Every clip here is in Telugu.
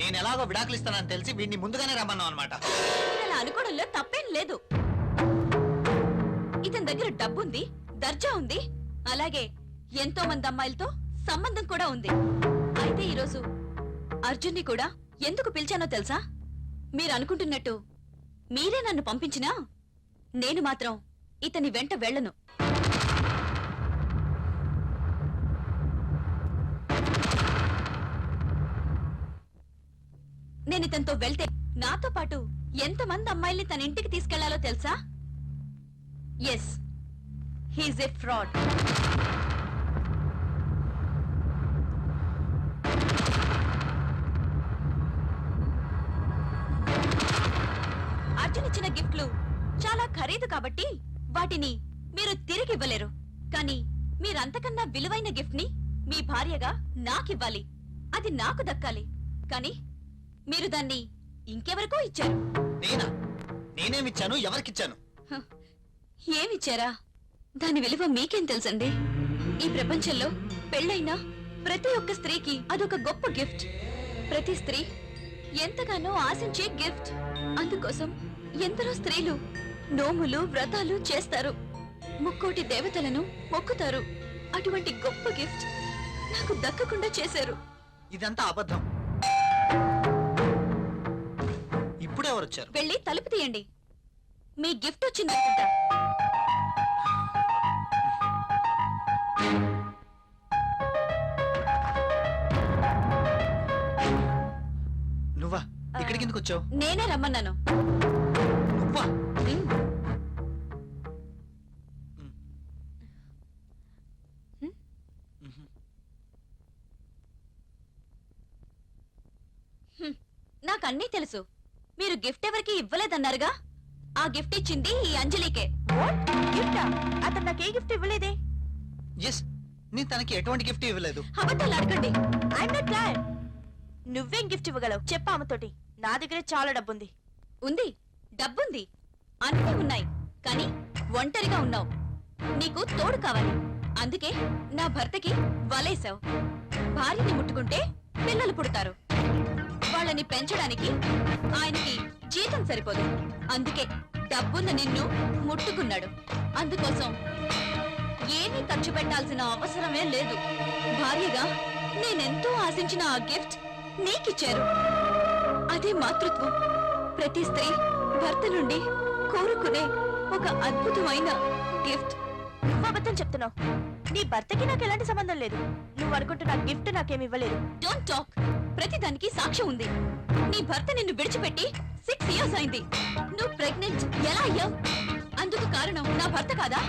నేను ఎలాగో విడాకులు ఇస్తానని తెలిసి వీడిని ముందుగానే రమ్మను అనమాట మీరు అలా అనుకోవడంలో తప్పేం లేదు. ఇతని దగ్గర డబ్బుంది దర్జా ఉంది అలాగే ఎంతో మంది అమ్మాయిలతో సంబంధం కూడా ఉంది. అయితే ఈరోజు అర్జున్ని కూడా ఎందుకు పిలిచానో తెలుసా? మీరు అనుకుంటున్నట్టు మీరే నన్ను పంపించినా నేను మాత్రం ఇతని వెంట వెళ్ళను. నేను ఇతనితో వెళ్తే నాతో పాటు ఎంతమంది అమ్మాయిల్ని తన ఇంటికి తీసుకెళ్ళాలో తెలుసా? Yes he's a fraud Arjun ఇచ్చిన గిఫ్ట్లు చాలా ఖరీదు కాబట్టి వాటిని మీరు తిరిగి ఇవ్వలేరు. కానీ మీరంతకన్నా విలువైన గిఫ్ట్ని మీ భార్యగా నాకివ్వాలి. అది నాకు దక్కాలి. కానీ మీరు దాన్ని ఇంకెవరికో ఇచ్చారు. నేనా? నేనేమిచ్చాను? ఎవరికిచ్చాను? హ, ఏమిచ్చారా? దాని విలువ మీకేం తెలుసండి? ఈ ప్రపంచంలో పెళ్ళైన ప్రతి ఒక్క స్త్రీకి అదొక గొప్ప గిఫ్ట్. ప్రతి స్త్రీ ఎంతగానో ఆశించే గిఫ్ట్. అందుకోసం ఎందరో స్త్రీలు నోములు వ్రతాలు చేస్తారు. ముక్కోటి దేవతలను మొక్కుతారు. అటువంటి గొప్ప గిఫ్ట్ నాకు దక్కకుండా చేశారు. ఇదంతా అబద్ధం. ఎవరు వచ్చారు వెళ్ళి తలుపు తీయండి. మీ గిఫ్ట్ వచ్చిందనుకుంటా నువ్వా? ఇక్కడికి ఎందుకు వచ్చావు? నేనే రమ్మన్నాను. నువ్వా. హ్మ్. నాకన్నీ తెలుసు. మీరు గిఫ్ట్ ఎవరికి ఇవ్వలేదన్నారుగా? ఆ గిఫ్ట్ ఇచ్చింది ఈ అంజలికే. గిఫ్టా అతను నాకు ఏ గిఫ్ట్ ఇవ్వలేదే? ఎస్ నేను తనకి ఎటువంటి గిఫ్ట్ ఇవ్వలేదు. అబద్ధాలు అడగండి ఐఎమ్ నాట్ నువ్వేం గిఫ్ట్ ఇవ్వగలవు? చెప్పు ఆమెతోటి. నా దగ్గరే చాలా డబ్బుంది. ఉంది. డబ్బుంది. అన్నీ ఉన్నాయి. కానీ ఒంటరిగా ఉన్నావు. నీకు తోడు కావాలి. అందుకే నా భర్తకి వలేశావు భార్యని ముట్టుకుంటే పిల్లలు పుడతారు. వాళ్ళని పెంచడానికి ఆయనకి జీతం సరిపోదు. అందుకే డబ్బున్న నిన్ను ముట్టుకున్నాడు. అందుకోసం ఏమీ ఖర్చు పెట్టాల్సిన అవసరమే లేదు. భార్యగా నేనెంతో ఆశించిన ఆ గిఫ్ట్ నీకిచ్చారు. అదే మాతృత్వం. ప్రతి స్త్రీ భర్త నుండి కోరుకునే ఒక అద్భుతమైన గిఫ్ట్. అబద్ధం చెప్తున్నావు. నీ భర్తకి నాకు ఎలాంటి సంబంధం లేదు. నువ్వు అనుకుంటున్న గిఫ్ట్ నాకేమి ఇవ్వలేదు. డోంట్ టాక్ ప్రతి దానికి సాక్ష్యం ఉంది. నీ భర్త నిన్ను విడిచిపెట్టి సిక్స్ ఇయర్స్ అయింది. నువ్వు ప్రెగ్నెంట్ ఎలా అయ్యావు? అందుకు కారణం నా భర్త కాదా?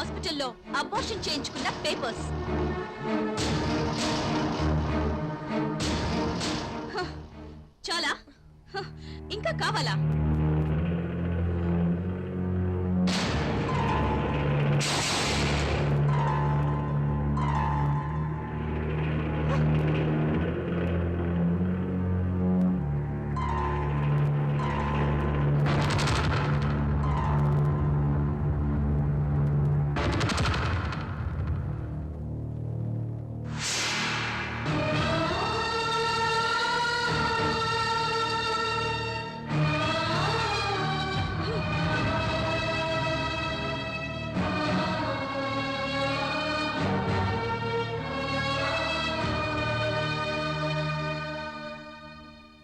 హాస్పిటల్లో అబార్షన్ చేయించుకున్న పేపర్స్. చాలా. ఇంకా కావాలా?